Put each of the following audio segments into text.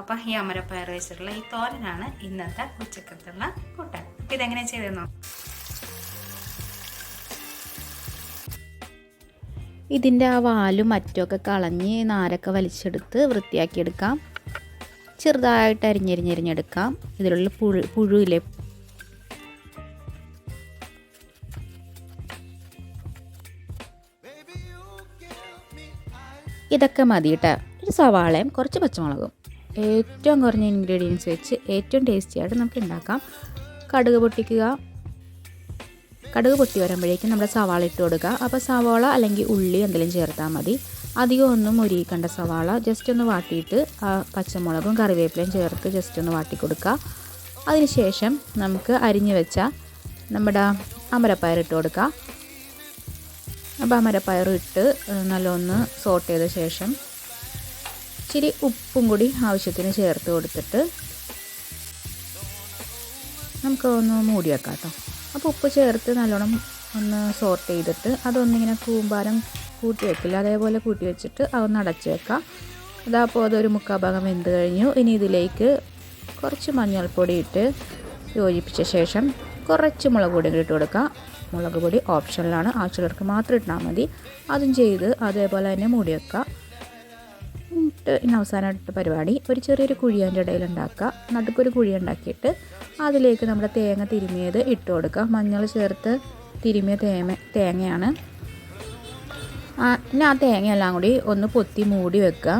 അപ്പോൾ ഈ അമരപ്പയർ വെച്ചിട്ടുള്ള ഈ തോരനാണ് ഇന്നത്തെ ഉച്ചക്കത്തുള്ള കൂട്ടാൻ. അപ്പോൾ ഇതെങ്ങനെ ചെയ്തെന്നോ ഇതിന്റെ ആ വാലും മറ്റൊക്കെ കളഞ്ഞ് നാരൊക്കെ വലിച്ചെടുത്ത് വൃത്തിയാക്കിയെടുക്കാം. ചെറുതായിട്ട് അരിഞ്ഞരിഞ്ഞരിഞ്ഞെടുക്കാം. ഇതിലുള്ള പുഴു പുഴുവിലെ ഇതൊക്കെ മതി കേട്ടോ ഒരു സവാളയും കുറച്ച് പച്ചമുളകും. ഏറ്റവും കുറഞ്ഞ ഇൻഗ്രീഡിയൻസ് വെച്ച് ഏറ്റവും ടേസ്റ്റി ആയിട്ട് നമുക്ക് ഉണ്ടാക്കാം കടുക് പൊട്ടിക്കുക. കടുക് പൊട്ടി വരുമ്പോഴേക്കും നമ്മുടെ സവാള ഇട്ട് കൊടുക്കുക. അപ്പോൾ സവാള അല്ലെങ്കിൽ ഉള്ളി എന്തെങ്കിലും ചേർത്താൽ മതി. അധികം ഒന്നും ഒരുക്കേണ്ട സവാള. ജസ്റ്റ് ഒന്ന് വാട്ടിയിട്ട് ആ പച്ചമുളകും കറിവേപ്പിലയും ചേർത്ത് ജസ്റ്റ് ഒന്ന് വാട്ടി കൊടുക്കുക അതിനുശേഷം നമുക്ക് അരിഞ്ഞു വെച്ച നമ്മുടെ അമരപ്പയർ ഇട്ട് കൊടുക്കുക. അപ്പോൾ അമരപ്പയർ ഇട്ട് നല്ലൊന്ന് സോട്ട് ചെയ്ത ശേഷം ഇച്ചിരി ഉപ്പും കൂടി ആവശ്യത്തിന് ചേർത്ത് കൊടുത്തിട്ട് നമുക്ക് ഒന്ന് മൂടി വെക്കാം കേട്ടോ. അപ്പോൾ ഉപ്പ് ചേർത്ത് നല്ലോണം ഒന്ന് സോർട്ട് ചെയ്തിട്ട് അതൊന്നിങ്ങനെ കൂമ്പാരം കൂട്ടി വെക്കില്ല. അതേപോലെ കൂട്ടി വെച്ചിട്ട് അതൊന്ന് അടച്ച് വെക്കാം. അതാപ്പോൾ അതൊരു മുക്കാൽ ഭാഗം വെന്ത് കഴിഞ്ഞു. ഇനി ഇതിലേക്ക് കുറച്ച് മഞ്ഞൾപ്പൊടി ഇട്ട് യോജിപ്പിച്ച ശേഷം കുറച്ച് മുളക് പൊടി ഇട്ട് കൊടുക്കാം. മുളക് പൊടി ഓപ്ഷനിലാണ് ആവശ്യമുള്ളവർക്ക് മാത്രം ഇട്ടാൽ മതി. അതും ചെയ്ത് അതേപോലെ തന്നെ മൂടി എന്നിട്ട് ഇനി അവസാനമായിട്ട് പരിപാടി. ഒരു ചെറിയൊരു കുഴിയന്റെ ഇടയിൽ ഉണ്ടാക്കുക. നടുക്കൊരു കുഴി ഉണ്ടാക്കിയിട്ട് അതിലേക്ക് നമ്മുടെ തേങ്ങ തിരുമിയത് ഇട്ട് കൊടുക്കുക. മഞ്ഞൾ ചേർത്ത് തിരുമിയ തേമ തേങ്ങയാണ്. പിന്നെ ആ തേങ്ങയെല്ലാം കൂടി ഒന്ന് പൊത്തി മൂടി വെക്കുക.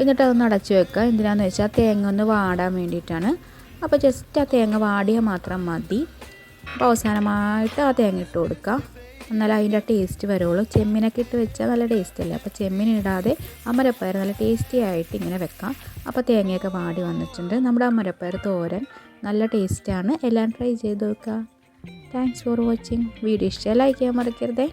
എന്നിട്ട് അതൊന്ന് അടച്ച് വെക്കുക. എന്തിനാണെന്ന് വെച്ചാൽ തേങ്ങ ഒന്ന് വാടാൻ വേണ്ടിയിട്ടാണ്. അപ്പോൾ ജസ്റ്റ് ആ തേങ്ങ വാടിയാൽ മാത്രം മതി. അപ്പോൾ അവസാനമായിട്ട് ആ തേങ്ങ ഇട്ട് കൊടുക്കുക. എന്നാലും അതിന്റെ ടേസ്റ്റ് വരുള്ളൂ. ചെമ്മീനൊക്കെ ഇട്ട് വെച്ചാൽ നല്ല ടേസ്റ്റ് അല്ലേ? അപ്പോൾ ചെമ്മീൻ ഇടാതെ അമരപ്പയർ നല്ല ടേസ്റ്റി ആയിട്ട് ഇങ്ങനെ വെക്കാം. അപ്പോൾ തേങ്ങയൊക്കെ വാടി വന്നിട്ടുണ്ട്. നമ്മുടെ അമരപ്പയർ തോരൻ നല്ല ടേസ്റ്റാണ് എല്ലാം ട്രൈ ചെയ്ത് നോക്കുക. താങ്ക്സ് ഫോർ വാച്ചിങ് വീഡിയോ ഇഷ്ടമായി ലൈക്ക് ചെയ്യാൻ മറക്കരുതേ.